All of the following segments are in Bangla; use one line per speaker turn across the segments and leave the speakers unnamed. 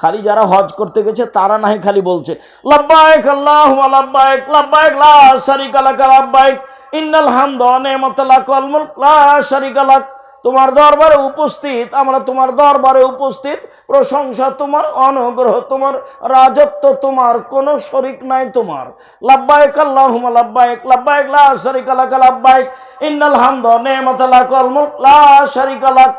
খালি যারা হজ করতে গেছে, তারা নাই খালি বলছে, লাব্বাইক আল্লাহ লাব্বাইক লাব্বাইক, লা শারিকা লাক লাব্বাইক, ইন্নাল হামদ নি'মাতা লাক মুলক, লা তোমার দরবারে উপস্থিত, আমরা তোমার দরবারে উপস্থিত, প্রশংসা তোমার, অনুগ্রহ তোমার, রাজত্ব তোমার, কোনো শরিক নাই তোমার। লাব্বাইক আল্লাহুম্মা, লাব্বাইক লাব্বাইক, লা শারিকা লাক লাব্বাইক, ইন্নাল হামদ নি'মাতা লাক ওয়াল মুলক, লা শারিকা লাক।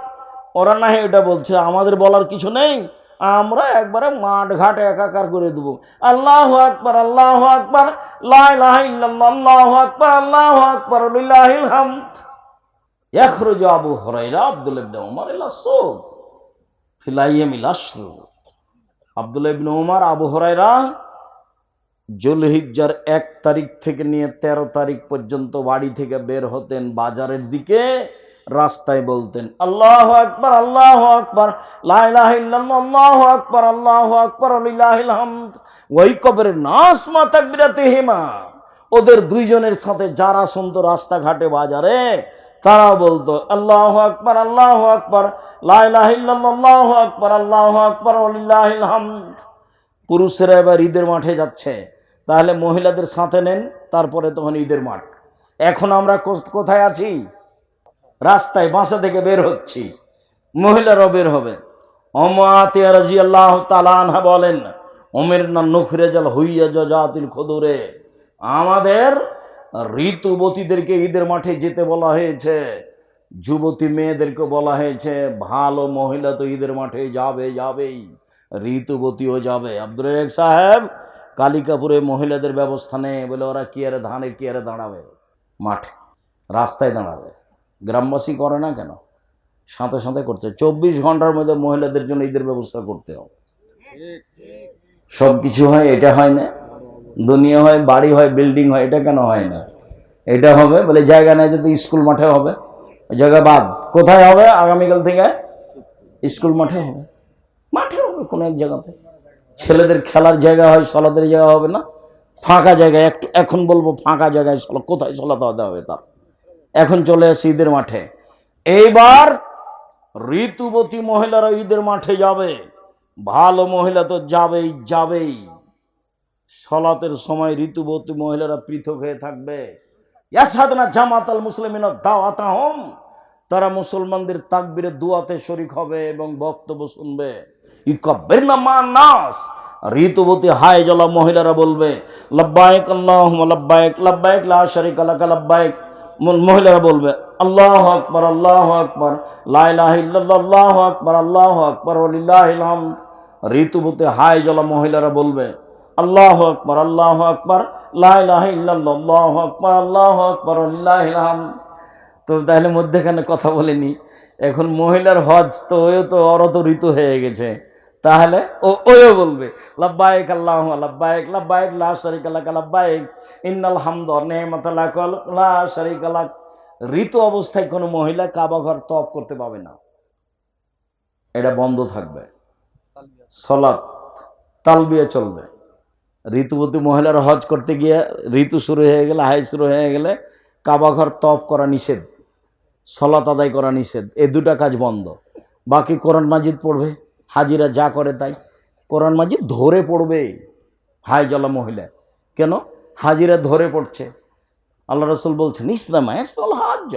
ওরা না এটা বলছে, আমাদের বলার কিছু নেই। আমরা একবারে মাঠ ঘাট একাকার করে দেবো। আল্লাহ আকবর আল্লাহ আকবর লাহ আকবর, আল্লাহ আকবর হাম এখরোজ আবু হরাইরা আব্দুল ইবনে ওমর এলা সোব ফিলাইয়াম ইলাশ্রু আব্দুল ইবনে ওমর আবু হরাইরা জুলহিজ্জার এক তারিখ থেকে নিয়ে ১৩ তারিখ পর্যন্ত বাড়ি থেকে বের হতেন বাজারের দিকে। রাস্তায় বলতেন, আল্লাহ আকবার আল্লাহ আকবার আল্লাহ আকবার আল্লাহ আকবার ওই কবরের নাস মা তাকবিরাতে হেমা ওদের দুইজনের সাথে যারা শুনতো রাস্তাঘাটে বাজারে তারা বলতো, আল্লাহ আকবার আল্লাহ আকবার লাহ আকবার, আল্লাহ আকবার পুরুষেরা এবার ঈদের মাঠে যাচ্ছে। তাহলে মহিলাদের সাথে নেন, তারপরে তখন ঈদের মাঠ। এখন আমরা কোথায় আছি? রাস্তায় বাসা থেকে বের হচ্ছি। মহিলারাও বের হবে। অমাতিয়া রাজি আল্লাহ তালানহা বলেন ওমের না নখরে জাল হইয়া জাতিল খদরে। আমাদের ঋতুবতীদেরকে ঈদের মাঠে যেতে বলা হয়েছে, যুবতী মেয়েদেরকে বলা হয়েছে, ভালো মহিলা তো ঈদের মাঠে যাবে, যাবেই, ঋতুবতীও যাবে। আব্দুল সাহেব কালিকাপুরে মহিলাদের ব্যবস্থা নেই বলে ওরা কি আরে ধানের কি আরে দাঁড়াবে? মাঠে, রাস্তায় দাঁড়াবে। গ্রামবাসী করে না কেন? সাথে সাথে করতে চব্বিশ ঘণ্টার মধ্যে মহিলাদের জন্য ঈদের ব্যবস্থা করতে হবে। সব কিছু হয়, এটা হয় না। দুনিয়া হয়, বাড়ি হয়, বিল্ডিং হয়, এটা কেন হয় না? এটা হবে বলে জায়গা নেই যদি স্কুল মাঠে হবে। জায়গা বাদ। কোথায় হবে? আগামীকাল থেকে স্কুল মাঠে হবে। মাঠে হবে কোনো এক জায়গাতে। ছেলেদের খেলার জায়গা হয়, সলাদের জায়গা হবে না। ফাঁকা জায়গায় একটু এখন বলব ফাঁকা জায়গায় সলা কোথায় সলাতে হবে তার? এখন চলে আসি ঈদের মাঠে। এইবার ঋতুবতী মহিলারা ঈদের মাঠে যাবে। ভালো মহিলা তো যাবেই যাবেই। সলাতের সময় ঋতুবতী মহিলারা পৃথক হয়ে থাকবে। ইয়াসাদনা জামাত আল মুসলিমিন দাওয়াতাহম। তারা মুসলমানদের তাকবিরে দুয়াতে শরিক হবে এবং বক্তব্য শুনবে। মান নাস ঋতুবতী হায় জলা মহিলারা বলবে লব্বাইক আল্লাহ লব্বাইক লব্বাইক লা শারিকা লাকা লব্বাইক ম- মহিলারা বলবে, আল্লাহ আকবার আল্লাহ আকবার লাইলাহ আল্লাহ আকবার আল্লাহ আকবার লিল্লাহিল হামদ ঋতুবতী হায় জলা মহিলারা বলবে, আল্লাহ আকবার আল্লাহ আকবার লাইলাহ আল্লাহ আকবার আল্লাহ আকবার লিল্লাহিল হামদ তো তাহলে মধ্যেখানে কথা বলিনি, এখন মহিলার হজ তো ওই তো, অরত ঋতু হয়ে গেছে। তাহলে ও ওও বলবে, লাব্বাইক আল্লাহ লাব্বাইক লাব্বাইক, লা শারিক লাক, লাব্বাইক, ইন্নাল হামদ নেমাত লাক লা শারিক লাক। ঋতু অবস্থায় কোনো মহিলা কাবা ঘর তপ করতে পাবে না। এটা বন্ধ থাকবে। সলাৎ, তালবিয়া চলবে। ঋতুবতী মহিলার হজ করতে গিয়ে ঋতু শুরু হয়ে গেলে, হাই শুরু হয়ে গেলে কাবা ঘর তপ করা নিষেধ। সলাত আদায় করা নিষেধ। এই দুটা কাজ বন্ধ। বাকি কোরআন মাজিদ পড়বে। হাজিরা যা করে তাই। কোরআন মাজিদ ধরে পড়বে হাই জলা মহিলা। কেন? হাজিরা ধরে পড়ছে। আল্লাহ রসুল বলছেন, ইসলাম ইসলাম হাজ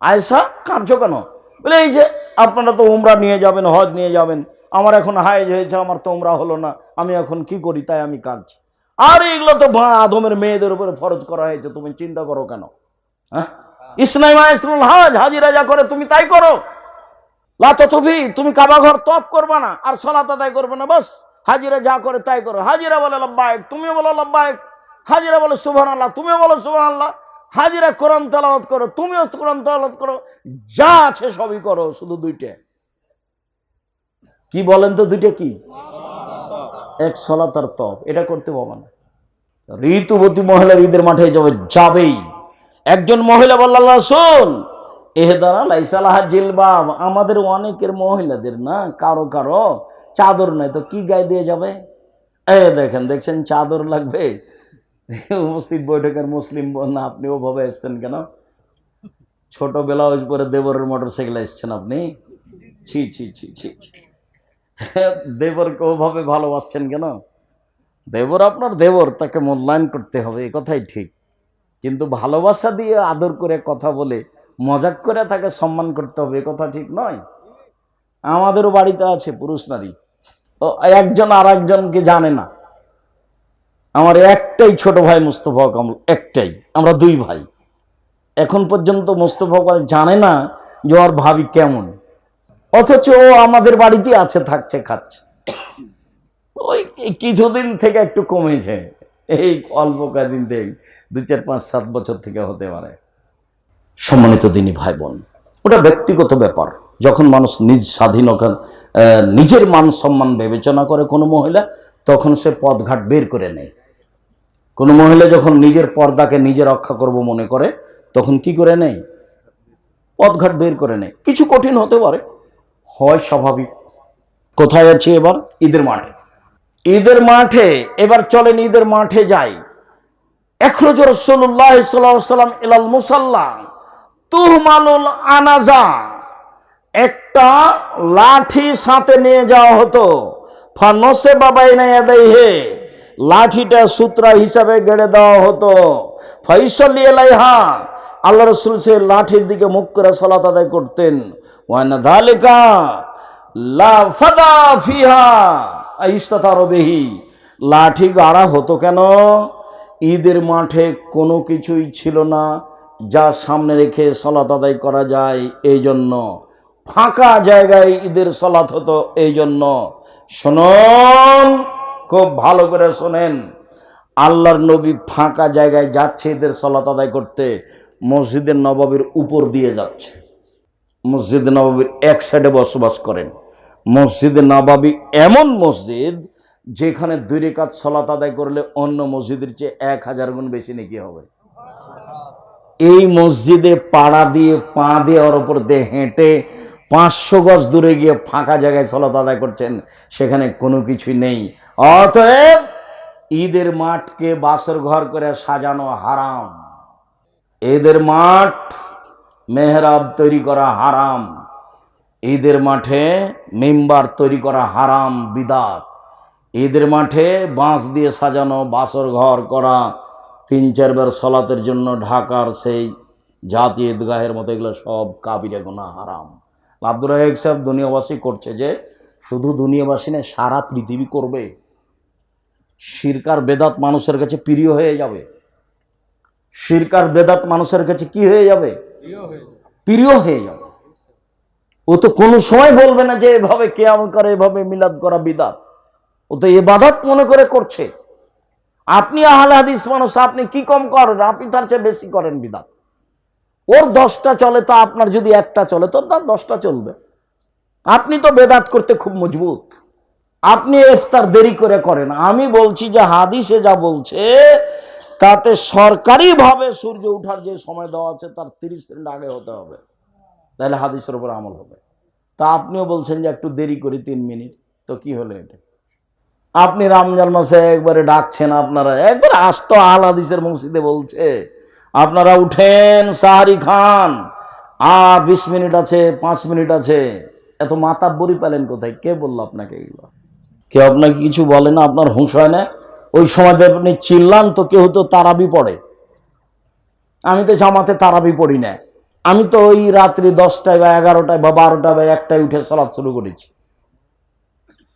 আয়সা কাঁদছ কেন? বলে, এই যে আপনারা তো উমরা নিয়ে যাবেন, হজ নিয়ে যাবেন। আমার এখন হায়েজ হয়েছে, আমার তো উমরা হলো না। আমি এখন কি করি? তাই আমি কাঁদছি। আর, এগুলো তো আদমের মেয়েদের উপরে ফরজ করা হয়েছে। তুমি চিন্তা করো কেন? হ্যাঁ? ইসলাম ইসলাম হাজ হাজিরা যা করে তুমি তাই করো। লাতফি তুমি কাবা ঘর তপ করবে না, আর সলাত আদায় করবে না, বাস। হাজিরা যা করে তাই করো। হাজিরা বলে লব্বায়ক, তুমিও বলো লব্বায়ক। হাজিরা বলে সুবহান আল্লাহ তুমিও বলো সুবহান আল্লাহ হাজিরা কোরআন তেলাওয়াত করো, তুমিও কোরআন তেলাওয়াত করো। যা আছে সবই করো, শুধু দুইটা। কি বলেন তো দুইটা কি? এক সলাত আর তপ, এটা করতে পারবে না। ঋতুবতী মহিলার ঈদের মাঠে যাবে, যাবেই। একজন মহিলা বলল, আল্লাহ শোন এহেদারা লাইসালাহা জিলবাব আমাদের অনেকের মহিলাদের না কারও কারও চাদর নাই। তো কি গায়ে দিয়ে যাবে? এ দেখেন, দেখছেন চাদর লাগবে? উপস্থিত বৈঠকের মুসলিম বোন, আপনি ওভাবে এসছেন কেন? ছোট ব্লাউজ পরে দেবরের মোটর সাইকেলে এসছেন আপনি? ছি ছি ছি ছি। দেবরকে ওভাবে ভালোবাসছেন কেন? দেবর আপনার দেবর, তাকে মূল্যায়ন করতে হবে, এ কথাই ঠিক। কিন্তু ভালোবাসা দিয়ে আদর করে কথা বলে মজাক করে তাকে সম্মান করতে হবে কথা ঠিক নয়। আমাদেরও বাড়িতে আছে পুরুষ নারী। ও, একজন আর একজনকে জানে না। আমার একটাই ছোট ভাই মুস্তফা কামল, একটাই। আমরা দুই ভাই। এখন পর্যন্ত মুস্তফা কামাল জানে না যে ওর ভাবি কেমন। অথচ ও আমাদের বাড়িতে আছে, থাকছে, খাচ্ছে। ওই কিছুদিন থেকে একটু কমেছে। এই অল্প কয়েকদিন থেকে, দু চার পাঁচ সাত বছর থেকে হতে পারে। সম্মানিত দিনী ভাই বোন ওটা ব্যক্তিগত ব্যাপার। যখন মানুষ নিজ স্বাধীনতা নিজের মান সম্মান বিবেচনা করে কোনো মহিলা, তখন সে পদঘাট বের করে নেয়। কোনো মহিলা যখন নিজের পর্দাকে নিজে রক্ষা করব মনে করে, তখন কি করে নেয়? পদঘাট বের করে নেয়। কিছু কঠিন হতে পারে। হয় স্বাভাবিক। কোথায় আছে এবার? ঈদের মাঠে। ঈদের মাঠে, এবার চলেন ঈদের মাঠে যাই। এখরজ রসল্লাহ সাল্লাম ইলাল মুসাল্লা। তুহমালুল আনাজা। একটা লাঠি সাথে নিয়ে যাওয়া হতো। ফানসে বাবাই না হে লাঠিটা সূত্রা হিসাবে গেড়ে দেওয়া হতো। ফৈসলি এলাইহা আল্লাহ রসুল সে লাঠির দিকে মুখ করে সলাত আদায় করতেন। ওয়ানা ধালিকা লা ফাদা ফিহা। ইস্তাতারবেহি লাঠি গাড়া হতো কেন? ঈদের মাঠে কোনো কিছুই ছিল না। যা সামনে রেখে সলাত আদায় করা যায়, এই জন্য। ফাঁকা জায়গায় ঈদের সলাত হতো, এই জন্য। শুনুন, খুব ভালো করে শোনেন। আল্লাহর নবী ফাঁকা জায়গায় যাচ্ছে ঈদের সলাত আদায় করতে মসজিদের নবাবের উপর দিয়ে যাচ্ছে। মসজিদ নবাবির এক সাইডে বসবাস করেন। মসজিদে নবাবি এমন মসজিদ, যেখানে দুই রেখাত সলাত আদায় করলে অন্য মসজিদের চেয়ে এক হাজার গুণ বেশি নাকি হবে। এই মসজিদে পাড়া দিয়ে, পা দিয়ে ওর ওপর দিয়ে হেঁটে পাঁচশো গজ দূরে গিয়ে ফাঁকা জায়গায় সলাত আদায় করছেন, সেখানে কোনো কিছুই নেই। অতএব ঈদের মাঠকে বাসর ঘর করে সাজানো হারাম। ঈদের মাঠ মেহরাব তৈরি করা হারাম। ঈদের মাঠে মেম্বার তৈরি করা হারাম, বিদাত। ঈদের মাঠে বাঁশ দিয়ে সাজানো, বাসর ঘর করা তিন চারবার সলাতের জন্য ঢাকার সেই জাতি ঈদগাহের মতো এগুলো সব কাবিরে গোনা হারাম। আব্দুর রাহেক সাহেব দুনিয়াবাসী করছে যে শুধু দুনিয়াবাসী না সারা পৃথিবী করবে। শিরকার বেদাত মানুষের কাছে প্রিয় হয়ে যাবে। শিরকার বেদাত মানুষের কাছে কি হয়ে যাবে? প্রিয় হয়ে যাবে। ও তো কোনো সময় বলবে না যে এভাবে কেয়াম করে এভাবে মিলাদ করা বিদাত। ও তো এ বাদাত মনে করে করছে। আপনি আহলে হাদিস মানুষ, আপনি কি কম করেন? আপনি তার চেয়ে বেশি করেন বিদাত। ওর দশটা চলে তো আপনার যদি একটা চলে, তো তার দশটা চলবে। আপনি তো বেদাত করতে খুব মজবুত। আপনি ইফতার দেরি করে করেন। আমি বলছি যে হাদিসে যা বলছে, তাতে সরকারিভাবে সূর্য ওঠার যে সময় দেওয়া আছে, তার তিরিশ মিনিট আগে হতে হবে। তাহলে হাদিসের উপর আমল হবে। তা আপনিও বলছেন যে একটু দেরি করি, তিন মিনিট। তো কি হলো এটা? আপনি রমজান মাসে একবারে ডাকছেন আপনারা, একবার আস্ত আল মসজিদে বলছে, আপনারা উঠেন সাহারি খান। আর বিশ মিনিট আছে, পাঁচ মিনিট আছে, এত মাতাব্বরি পেলেন কোথায়? কে বলল আপনাকে এগুলো? কেউ আপনাকে কিছু বলে না, আপনার হুঁশ হয় না? ওই সময় আপনি চিল্লান তো কেউ তো তারাবি পড়ে। আমি তো জামাতে তারাবি পড়ি না। আমি তো ওই রাত্রি দশটায় বা এগারোটায় বা বারোটায় বা একটায় উঠে সলাৎ শুরু করেছি।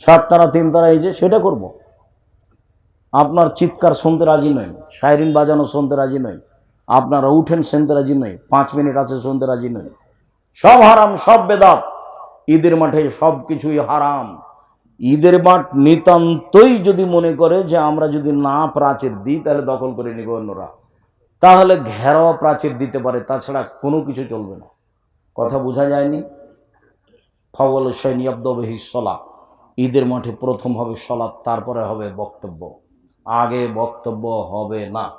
সাত তারা তিন তারা এই যে সেটা করব। আপনার চিৎকার শুনতে রাজি নয় সাইরিন বাজানো শুনতে রাজি নয় আপনারা উঠেন শুনতে রাজি নয় পাঁচ মিনিট আছে শুনতে রাজি নয় সব হারাম, সব বেদাত, ঈদের মাঠে সব কিছুই হারাম। ঈদের মাঠ নিতান্তই যদি মনে করে যে আমরা যদি না প্রাচীর দিই, তাহলে দখল করে নিবে অন্যরা। তাহলে ঘেরাও প্রাচীর দিতে পারে, তাছাড়া কোনো কিছু চলবে না। কথা বোঝা যায়নি? ফবল সৈন আব্দবহি সলা ঈদের মাঠে প্রথম হবে সলাৎ, তারপরে হবে বক্তব্য। আগে বক্তব্য হবে না।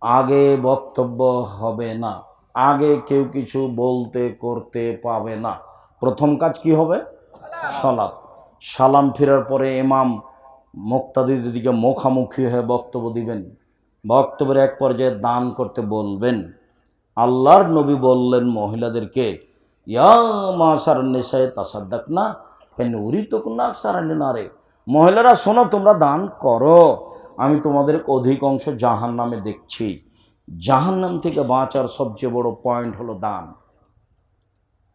আগে বক্তব্য হবে না। আগে কেউ কিছু বলতে করতে পাবে না। প্রথম কাজ কি হবে? সলাৎ। সালাম ফেরার পরে ইমাম মুক্তাদিদের দিকে মুখামুখি হয়ে বক্তব্য দিবেন। বক্তব্যের এক পর্যায়ে দান করতে বলবেন। আল্লাহর নবী বললেন মহিলাদেরকে, ইয়া মাসার নেশায় তাসাদ্দাক না উরি তো না সারানি না রে। মহিলারা শোনো, তোমরা দান করো। আমি তোমাদের অধিকাংশ জাহান নামে দেখছি। জাহান নাম থেকে বাঁচার সবচেয়ে বড় পয়েন্ট হলো দান।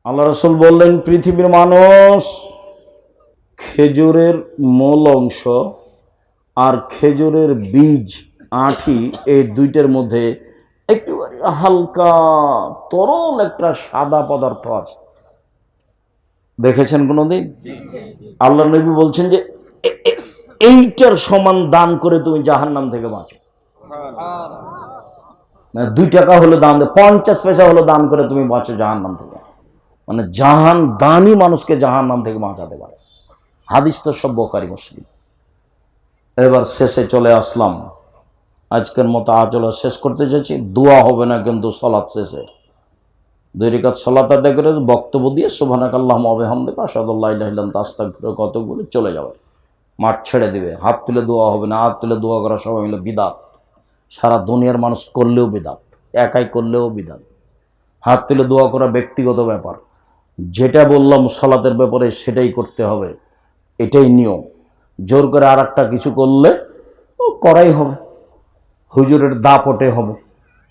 আল্লাহ রসুল বললেন, পৃথিবীর মানুষ খেজুরের মূল অংশ আর খেজুরের বীজ, আঁঠি, এই দুইটার মধ্যে একেবারে হালকা তরল একটা সাদা পদার্থ আছে। দেখেছেন কোনোদিন? আল্লাহ নবী বলছেন যে এইটার সমান দান করে তুমি জাহান্নাম থেকে বাঁচো। দুই টাকা হলো দান পঞ্চাশ পয়সা হলো দান করে তুমি বাঁচো জাহান নাম থেকে। মানে জাহান দানই মানুষকে জাহান্নাম থেকে বাঁচাতে পারে। হাদিস তো সব বোকারি মুসলিম। এবার শেষে চলে আসলাম। আজকের মতো আচল শেষ করতে চাইছি দোয়া হবে না কিন্তু সলাৎ শেষে। দুই রেখাত সলাৎ আদায় করে বক্তব্য দিয়ে সোভানাক আল্লাহ আবেহামদেক আসাদুল্লাহ ইল্লাম তাস্তাক ফিরে কতক বলে চলে যাবে। মাঠ ছেড়ে দিবে, হাত তুলে দোয়া হবে না, হাত তুলে দোয়া করা সবাই মিলে বিদাত। সারা দুনিয়ার মানুষ করলেও বিদাত, একাই করলেও বিদাত। হাত তুলে দোয়া করা ব্যক্তিগত ব্যাপার। যেটা বললাম সলাতের ব্যাপারে সেটাই করতে হবে, এটাই নিয়ম। জোর করে আর কিছু করলে ও করাই হবে। হুজুরের দাপটে হবে।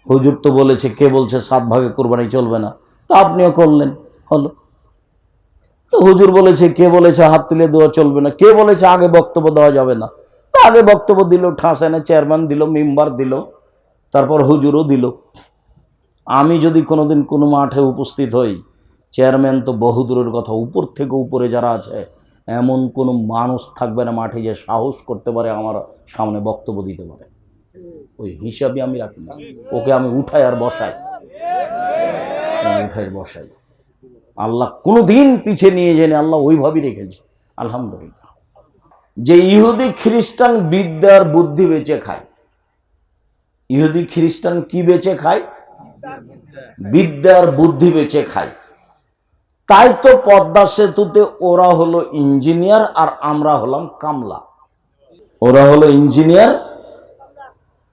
হুজুর তো বলেছে, কে বলছে সাত ভাগে কোরবানি চলবে না? তা আপনিও করলেন, হলো। তো হুজুর বলেছে, কে বলেছে হাত তুলে দেওয়া চলবে না? কে বলেছে আগে বক্তব্য দেওয়া যাবে না? আগে বক্তব্য দিল, ঠাস এনে চেয়ারম্যান দিল, মেম্বার দিল, তারপর হুজুরও দিল। আমি যদি কোনোদিন কোনো মাঠে উপস্থিত হই, চেয়ারম্যান তো বহুদূরের কথা, উপর থেকে উপরে যারা আছে, এমন কোনো মানুষ থাকবে না মাঠে যে সাহস করতে পারে, আমার সামনে বক্তব্য দিতে পারে। ওই হিসাবে আমি রাখি না। ওকে আমি উঠাই আর বসাই। উঠাই বসাই। আল্লাহ কোনো দিন পিছে নিয়ে যায়নি আল্লাহ ওইভাবেই রেখেছে। আলহামদুলিল্লাহ। যে ইহুদি খ্রিস্টান বিদ্যার বুদ্ধি বেঁচে খায়, ইহুদি খ্রিস্টান কি বেঁচে খায়? বিদ্যার বুদ্ধি বেঁচে খায়। তাই তো পদ্মা সেতুতে ওরা হলো ইঞ্জিনিয়ার আর আমরা হলাম কামলা। ওরা হলো ইঞ্জিনিয়ার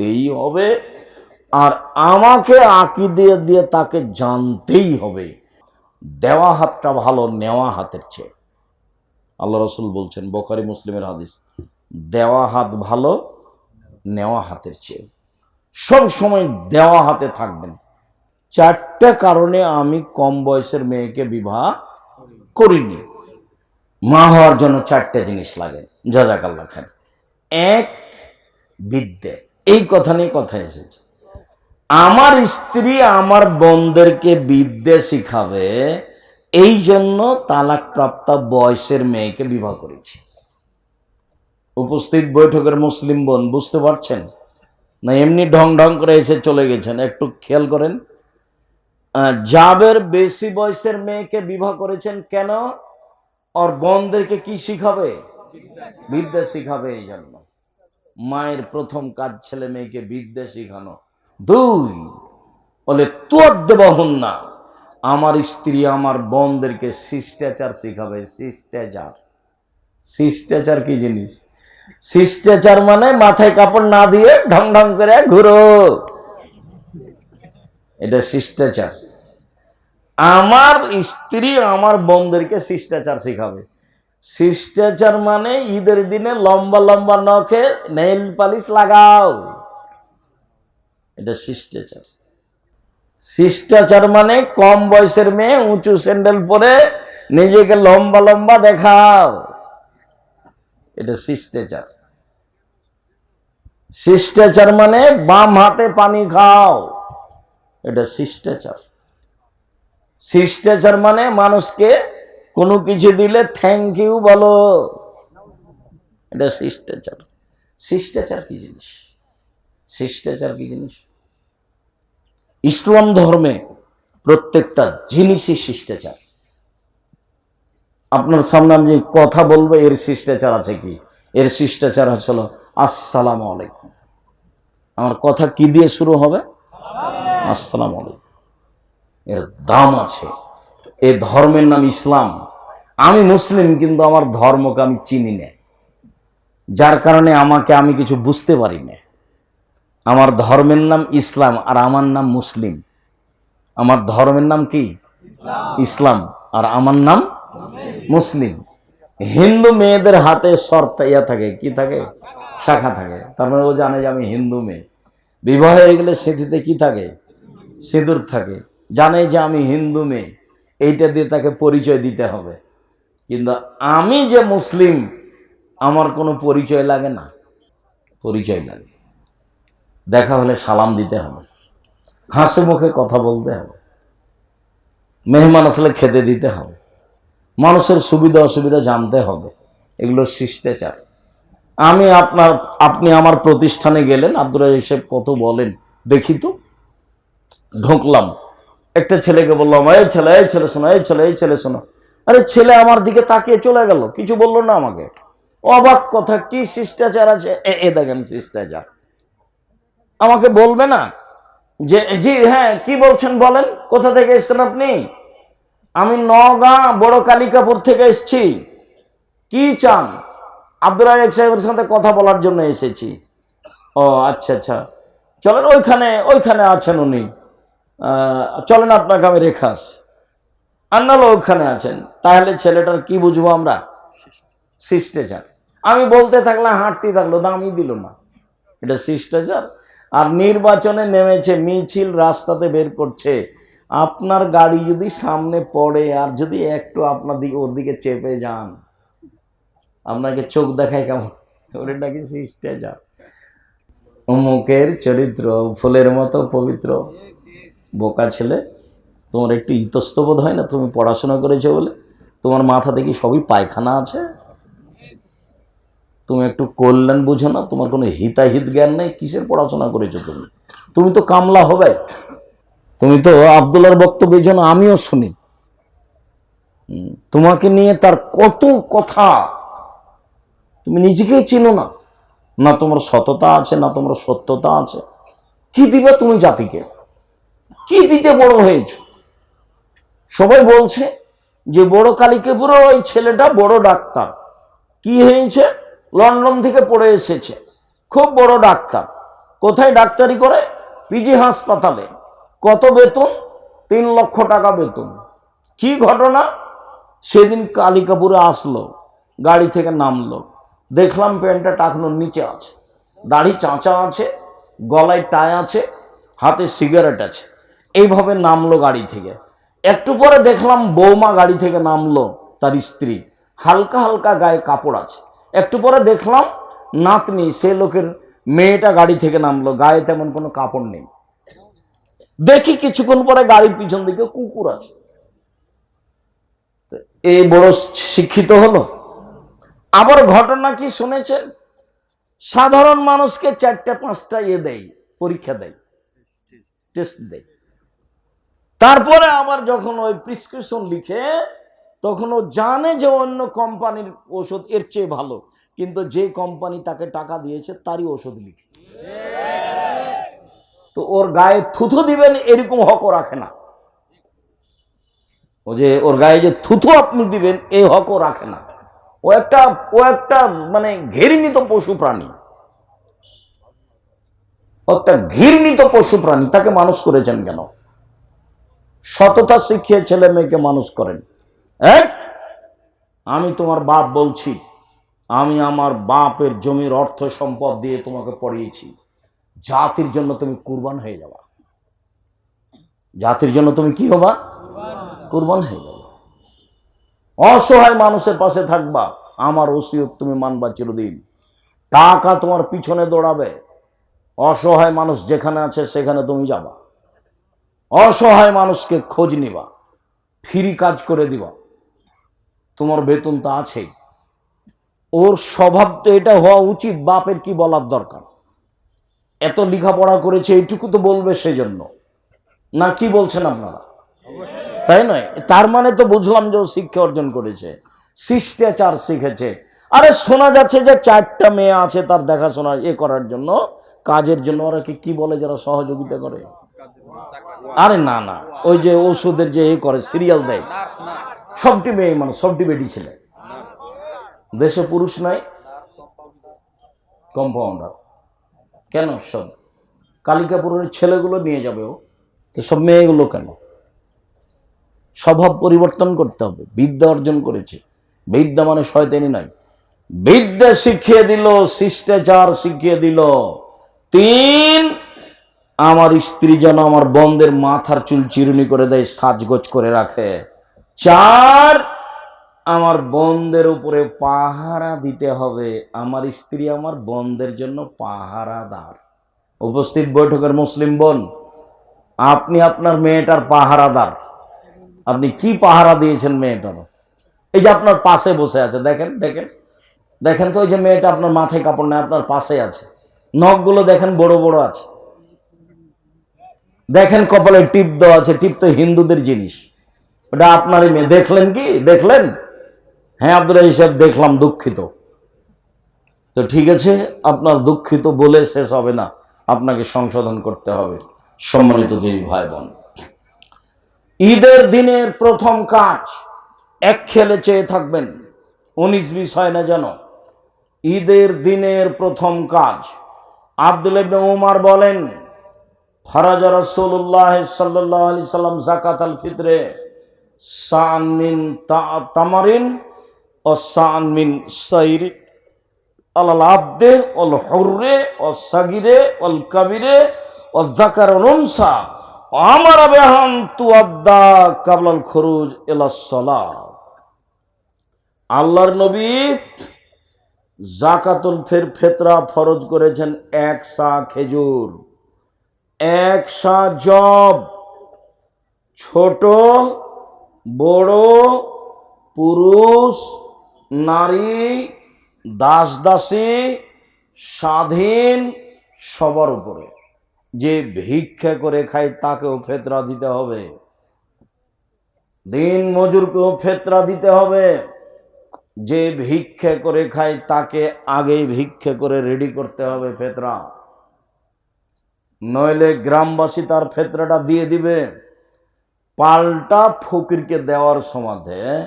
শিখতেই হবে। আর আমাকে আঁকি দিয়ে দিয়ে তাকে জানতেই হবে। দেওয়া হাতটা ভালো, নেওয়া হাতের চেয়ে। আল্লাহ রসুল বলছেন, বোখারি মুসলিমের হাদিস, দেওয়া হাত ভালো, নেওয়া হাতের চেয়ে। সব সময় দেওয়া হাতে থাকবেন। চারটা কারণে আমি কম বয়সের মেয়েকে বিবাহ করিনি। মা হওয়ার জন্য চারটে জিনিস লাগে। জাজাকাল্লা খান এক, বিদ্যে। এই কথা নিয়ে কথা এসেছে। আমার স্ত্রী আমার বোনদেরকে বিদ্যে শিখাবে, এই জন্য তালাকপ্রাপ্ত বয়সের মেয়েকে বিবাহ করেছি। উপস্থিত বৈঠকের মুসলিম বোন, বুঝতে পারছেন? না, এমনি ঢং ঢং করে এসে চলে গেছেন। একটু খেয়াল করেন। জাবের বেশি বয়সের মেয়েকে বিবাহ করেছেন কেন? ওর বোনদেরকে কি শিখাবে? বিদ্যা শিখাবে এই জন্য। মায়ের প্রথম কাজ ছেলে মেয়েকে বিদ্যা শিখানো দুই, বলে তোর দেবহন না আমার স্ত্রী আমার বোনদেরকে শিষ্টাচার শিখাবে। শিষ্টাচার। শিষ্টাচার কি জিনিস? শিষ্টাচার মানে মাথায় কাপড় না দিয়ে ঢং ঢং করে ঘুরো। এটা শিষ্টাচার। আমার স্ত্রী আমার বোনদেরকে শিষ্টাচার শিখাবে। শিষ্টাচার মানে ঈদের দিনে লম্বা লম্বা নখে নেইল পালিশ লাগাও। এটা শিষ্টাচার। শিষ্টাচার মানে কম বয়সের মেয়ে উঁচু স্যান্ডেল পরে নিজেকে লম্বা লম্বা দেখাও। এটা শিষ্টাচার। শিষ্টাচার মানে বাম হাতে পানি খাও। এটা শিষ্টাচার। শিষ্টাচার মানে মানুষকে কোনো কিছু দিলে থ্যাংক ইউ বলো। এটা শিষ্টাচার। শিষ্টাচার কি জিনিস? শিষ্টাচার কি জিনিস? ইসলাম ধর্মে প্রত্যেকটা জিনিসই শিষ্টাচার। আপনার সামনে আমি কথা বলব, এর শিষ্টাচার আছে কি? এর শিষ্টাচার হচ্ছিল আসসালামু আলাইকুম। আমার কথা কি দিয়ে শুরু হবে? আসসালামু আলাইকুম। এর দাম আছে। এ ধর্মের নাম ইসলাম। আমি মুসলিম, কিন্তু আমার ধর্মকে আমি চিনি না। যার কারণে আমাকে আমি কিছু বুঝতে পারি না। আমার ধর্মের নাম ইসলাম আর আমার নাম মুসলিম। আমার ধর্মের নাম কি? ইসলাম। আর আমার নাম মুসলিম। হিন্দু মেয়েদের হাতে শর্ত ইয়া থাকে, কি থাকে? শাখা থাকে। তার মানে ও জানে যে আমি হিন্দু মেয়ে। বিবাহ হয়ে গেলে সেটিতে কি থাকে? সিঁদুর থাকে। জানে যে আমি হিন্দু মেয়ে। এইটা দিয়ে তাকে পরিচয় দিতে হবে। কিন্তু আমি যে মুসলিম, আমার কোনো পরিচয় লাগে না। পরিচয় লাগে। দেখা হলে সালাম দিতে হবে। হাসি মুখে কথা বলতে হবে। মেহমান আসলে খেতে দিতে হবে। মানুষের সুবিধা অসুবিধা জানতে হবে। এগুলো শিষ্টাচার। আমি আপনার, আপনি আমার প্রতিষ্ঠানে গেলেন আব্দুল সাহেব কত বলেন, দেখি তো। ঢুকলাম। একটা ছেলেকে বললাম এই ছেলে এই ছেলে শোনো, এই ছেলে এই ছেলে শোনো। আরে ছেলে আমার দিকে তাকিয়ে চলে গেল, কিছু বলল না আমাকে। অবাক কথা, কি শিষ্টাচার আছে? এ দেখেন শিষ্টাচার। আমাকে বলবে না? যে, জি হ্যাঁ কি বলছেন বলেন? কোথা থেকে এসছেন আপনি? আমি নগাঁ, বড় কালিকাপুর থেকে এসেছি। কি চান? আব্দুল রাজাক সাহেবের সাথে কথা বলার জন্য এসেছি। ও আচ্ছা আচ্ছা। চলেন, ওইখানে ওইখানে আছেন উনি। চলেন আপনাকে আমি রেখে আসি আর নাহলে ওখানে আছেন। তাহলে ছেলেটার কি বুঝব আমরা? শিষ্টাচার। আমি বলতে থাকলাম হাঁটতে থাকল, দামই দিল না। এটা শিষ্টাচার। আর নির্বাচনে নেমেছে, মিছিল রাস্তাতে বের করছে। আপনার গাড়ি যদি সামনে পড়ে আর যদি একটু আপনার দিকে, ওর দিকে চেপে যান, আপনাকে চোখ দেখায় কেমন? ওটা নাকি শিষ্টাচার। অমুকের চরিত্র, ফুলের মতো পবিত্র। বোকা ছেলে, তোমার একটু ইতস্তবোধ হয় না? তুমি পড়াশোনা করেছ বলে? তোমার মাথা দেখি সবই পায়খানা আছে? তুমি একটু কল্যাণ বুঝো না? তোমার কোনো হিতাহিত জ্ঞান নেই? কিসের পড়াশোনা করেছ তুমি? তুমি তো কামলা হবে। তুমি তো আবদুল্লার বক্তব্য এই জন্য আমিও শুনি। তোমাকে নিয়ে তার কত কথা। তুমি নিজেকেই চিনো না। না তোমার সততা আছে, না তোমার সত্যতা আছে। কি দিবে তুমি জাতিকে? কি দিতে বড় হয়েছে? সবাই বলছে যে বড় কালিকেপুরে ওই ছেলেটা বড় ডাক্তার। কি হয়েছে? লন্ডন থেকে পড়ে এসেছে। খুব বড় ডাক্তার। কোথায় ডাক্তারি করে? পিজি হাসপাতালে। কত বেতন? তিন লক্ষ টাকা বেতন। কি ঘটনা? সেদিন কালিকাপুরে আসলো, গাড়ি থেকে নামলো। দেখলাম প্যান্টটা টাকনোর নিচে আছে। দাড়ি চাঁচা আছে, গলায় টাই আছে, হাতে সিগারেট আছে। এইভাবে নামলো গাড়ি থেকে। একটু পরে দেখলাম বৌমা গাড়ি থেকে নামলো তার স্ত্রী। হালকা হালকা গায়ে কাপড় আছে। একটু পরে দেখলাম নাতনি, সে লোকের মেয়েটা গাড়ি থেকে নামলো। গায়ে তেমন কোনো কাপড় নেই। দেখি কিছুক্ষণ পরে গাড়ির পিছন দিকে কুকুর আছে। এই বড় শিক্ষিত হলো। আবার ঘটনা কি শুনেছেন সাধারণ মানুষকে চারটে পাঁচটা ইয়ে দেয়, পরীক্ষা দেয় টেস্ট দেয়। তারপরে আবার যখন ওই প্রিসক্রিপশন লিখে, তখন ও জানে যে অন্য কোম্পানির ওষুধ এর চেয়ে ভালো। কিন্তু যে কোম্পানি তাকে টাকা দিয়েছে, তারই ওষুধ লিখে। তো ওর গায়ে থুথু দিবেন এরকম হকও রাখে না। ও যে ওর গায়ে যে থুথু আপনি দিবেন এই হকও রাখে না। ও একটা ও একটা মানে ঘৃণিত পশু প্রাণী। একটা ঘৃণিত পশু প্রাণী, তাকে মানুষ করেছেন কেন? সততা শিখিয়ে ছেলে মেয়েকে মানুষ করেন। হ্যাঁ? আমি তোমার বাপ বলছি, আমি আমার বাপের জমির অর্থ সম্পদ দিয়ে তোমাকে পড়িয়েছি। জাতির জন্য তুমি কুরবান হয়ে যাবা। জাতির জন্য তুমি কি হবা? কুরবান হয়ে যাবা। অসহায় মানুষের পাশে থাকবা, আমার ওসিয়ত তুমি মানবা চিরদিন। টাকা তোমার পিছনে দৌড়াবে। অসহায় মানুষ যেখানে আছে সেখানে তুমি যাবা। অসহায় মানুষকে খোঁজ নিবা, ফ্রি কাজ করে দিবা। তোমার বেতন তো আছেই। ওর স্বভাব তো এটা হওয়া উচিত, বাপের কি বলার দরকার? এত লেখাপড়া করেছে, এইটুকু তো বলবে সেজন্য। না, কি বলছেন আপনারা? তাই নয়? তার মানে তো বুঝলাম যে ও শিক্ষা অর্জন করেছে, শিষ্টাচার শিখেছে। আরে শোনা যাচ্ছে যে চারটা মেয়ে আছে তার দেখাশোনা এ করার জন্য, কাজের জন্য। ওরা কি কি বলে যারা সহযোগিতা করে? আরে না না। ওই যে ওষুধের যে এ করে সিরিয়াল দেয়। সবটি মেয়ে মানে সবটি বেটি ছেলে দেশে পুরুষ নাই কম্পাউন্ডার কেন সব? কালিকাপুরের ছেলেগুলো নিয়ে যাবে ও। তো সব মেয়েগুলো কেন? স্বভাব পরিবর্তন করতে হবে, বিদ্যা অর্জন করেছে। বিদ্যা মানে শয়তানি নয়। বিদ্যা শিখিয়ে দিল, শিষ্টাচার শিখিয়ে দিল। তিন আমার স্ত্রী যেন আমার বন্ধের মাথার চুল চিরুনি করে দেয়, সাজগোজ করে রাখে। চার, আমার বন্ধের উপরে পাহারা দিতে হবে। আমার স্ত্রী আমার বন্ধের জন্য পাহারাদার। উপস্থিত বৈঠকের মুসলিম বোন, আপনি আপনার মেয়েটার পাহারাদার। আপনি কি পাহারা দিয়েছেন মেয়েটার? এই যে আপনার পাশে বসে আছে, দেখেন দেখেন। দেখেন তো ওই যে মেয়েটা আপনার মাথায় কাপড় নেয়, আপনার পাশে আছে। নখগুলো দেখেন বড় বড় আছে। দেখেন কপালে টিপ দেওয়া আছে, টিপ তো হিন্দুদের জিনিস। ওটা আপনার মেয়ে দেখলেন কি? দেখলেন? হ্যাঁ আব্দুল হিসাব দেখলাম দুঃখিত। তো ঠিক আছে, আপনার দুঃখিত বলে শেষ হবে না। আপনাকে সংশোধন করতে হবে। সম্মানিত দেবী ভাই বোন ঈদের দিনের প্রথম কাজ, এক খেলে চেয়ে থাকবেন। উনিশ বিশ হয় না যেন। ঈদের দিনের প্রথম কাজ, আব্দুল উমার বলেন ফরাজ রসুল্লাহ সাল্লাহ আলি সাল্লাম জাকাত আল ফিতরে সান মিন তা- তামারিন ও সান মিন সাইর আলাল আব্দে অল হর্রে ও সাগিরে অল কাবিরে ও জাকার অনুনসা আমার বেহান তুয়াদ্দা কাবলাল খরুজ এলাসলা আল্লাহর নবী জাকাতুল ফের ফেতরা ফরজ করেছেন এক সা খেজুর। এক সা জব। ছোট, বড়, পুরুষ, নারী দাস দাসী স্বাধীন, সবার উপরে। যে ভিক্ষা করে খায় তাকেও ফেতরা দিতে হবে। দিন মজুরকেও ফেতরা দিতে হবে। যে ভিক্ষা করে খায় তাকে আগেই ভিক্ষা করে রেডি করতে হবে ফেতরা। নইলে গ্রামবাসী তার ফেতরাটা দিয়ে দিবে। পাল্টা ফকিরকে দেওয়ার সমাধে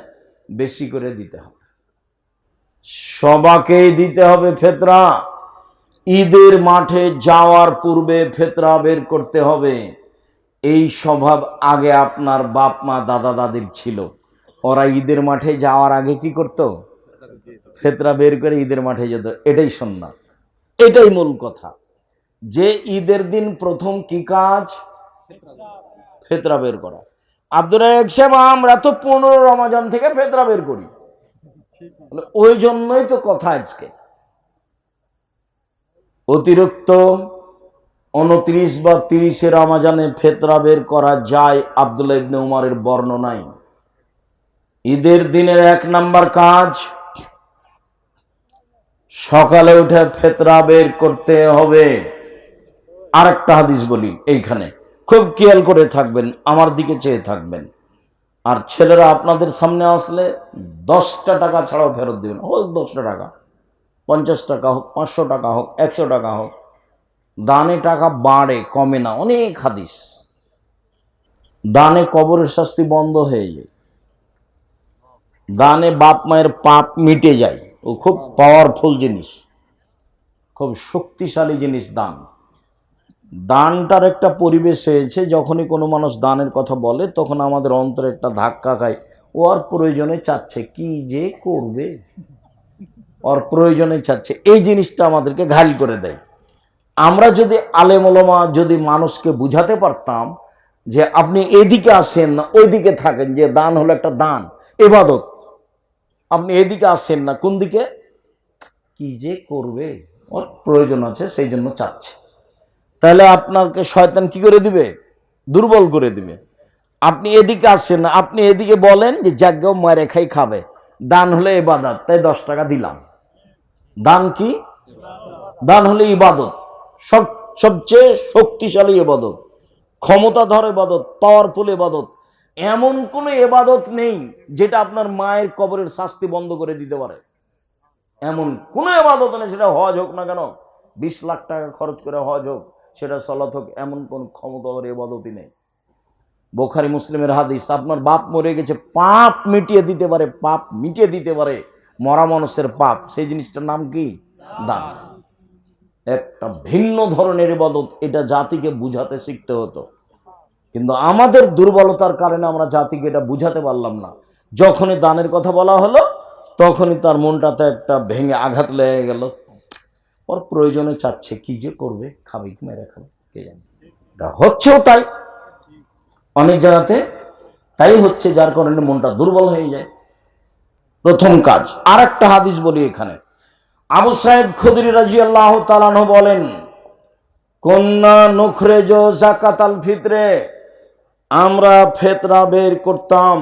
বেশি করে দিতে হবে। সবাকেই দিতে হবে ফেতরা। ঈদের মাঠে যাওয়ার পূর্বে ফেতরা বের করতে হবে। এই স্বভাব আগে আপনার বাপ মা দাদা দাদির ছিল। ওরা ঈদের মাঠে যাওয়ার আগে কি করত? ফেতরা বের করে ঈদের মাঠে যেত। এটাই সন্ন্যাস। এটাই মূল কথা। যে ঈদের দিন প্রথম কি কাজ? ফেতরা বের করা। রাজাক সাহেব, আমরা তো পনেরো রমাজান থেকে ফেতরা বের করি। ওই জন্যই তো কথা আজকে। অতিরিক্ত উনত্রিশ বা তিরিশে রমাজানে ফেতরা বের করা যায় আব্দুল্লাহ ইবনে উমারের বর্ণনায়। ঈদের দিনের এক নাম্বার কাজ, সকালে উঠে ফেতরা বের করতে হবে। আরেকটা হাদিস বলি এইখানে। খুব কেয়াল করে থাকবেন, আমার দিকে চেয়ে থাকবেন। আর ছেলেরা আপনাদের সামনে আসলে দশটা টাকা ছাড়াও ফেরত দেবেন। হোক দশটা টাকা, পঞ্চাশ টাকা হোক, পাঁচশো টাকা হোক, একশো টাকা হোক, দানে টাকা বাড়ে, কমে না। অনেক হাদিস। দানে কবরের শাস্তি বন্ধ হয়ে যায়। দানে বাপ মায়ের পাপ মিটে যায়। ও খুব পাওয়ারফুল জিনিস। খুব শক্তিশালী জিনিস দান। দানটার একটা পরিবেশ হয়েছে, যখনই কোনো মানুষ দানের কথা বলে, তখন আমাদের অন্তরে একটা ধাক্কা খায়। ও আর প্রয়োজনে চাচ্ছে, কি যে করবে? ওর প্রয়োজনে চাচ্ছে। এই জিনিসটা আমাদেরকে ঘাইল করে দেয়। আমরা যদি আলেমলমা, যদি মানুষকে বুঝাতে পারতাম যে আপনি এদিকে আসেন না, ওইদিকে থাকেন, যে দান হলো একটা দান, এবাদত। আপনি এদিকে আসেন না, কোন দিকে? কি যে করবে? ওর প্রয়োজন আছে, সেই জন্য চাচ্ছে। তাহলে আপনাকে শয়তান কি করে দিবে? দুর্বল করে দিবে। আপনি এদিকে আসছেন না আপনি এদিকে বলেন যে যাজ্ঞ মায়ের খাই খাবে। দান হলে এবাদত তাই দশ টাকা দিলাম। দান কি? দান হলে ইবাদত, সব, সবচেয়ে শক্তিশালী এবাদত ক্ষমতাধর এবাদত পাওয়ারফুল এবাদত এমন কোনো এবাদত নেই যেটা আপনার মায়ের কবরের শাস্তি বন্ধ করে দিতে পারে। এমন কোনো এবাদত নেই, সেটা হজ হোক না কেন, বিশ লাখ টাকা খরচ করে হজ হোক। সেটা সলাৎ হোক, এমন কোন ক্ষমতাধর এবাদতই নেই। বোখারি মুসলিমের হাদিস, আপনার বাপ মরে গেছে, পাপ মিটিয়ে দিতে পারে, পাপ মিটিয়ে দিতে পারে, মরা মানুষের পাপ, সেই জিনিসটার নাম কি? দান। একটা ভিন্ন ধরনের ইবাদত এটা জাতিকে বুঝাতে শিখতে হতো। কিন্তু আমাদের দুর্বলতার কারণে আমরা জাতিকে এটা বুঝাতে পারলাম না। যখনই দানের কথা বলা হলো, তখনই তার মনটাতে একটা ভেঙে আঘাত লেগে গেল। ওর প্রয়োজনে চাচ্ছে কি যে করবে খাবে কি মেরে খাবে কে জানে হচ্ছেও তাই অনেক জায়গাতে তাই হচ্ছে যার কারণে মনটা দুর্বল হয়ে যায় প্রথম কাজ আর একটা হাদিস বলি এখানে আবু সাহেব খুদরি রাজি আল্লাহ তালানহ বলেন, কন্যা নখরে জো জাকাত ফিতরে, আমরা ফেতরা বের করতাম,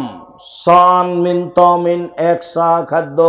সান মিন তমিন, এক সা খাদ্য।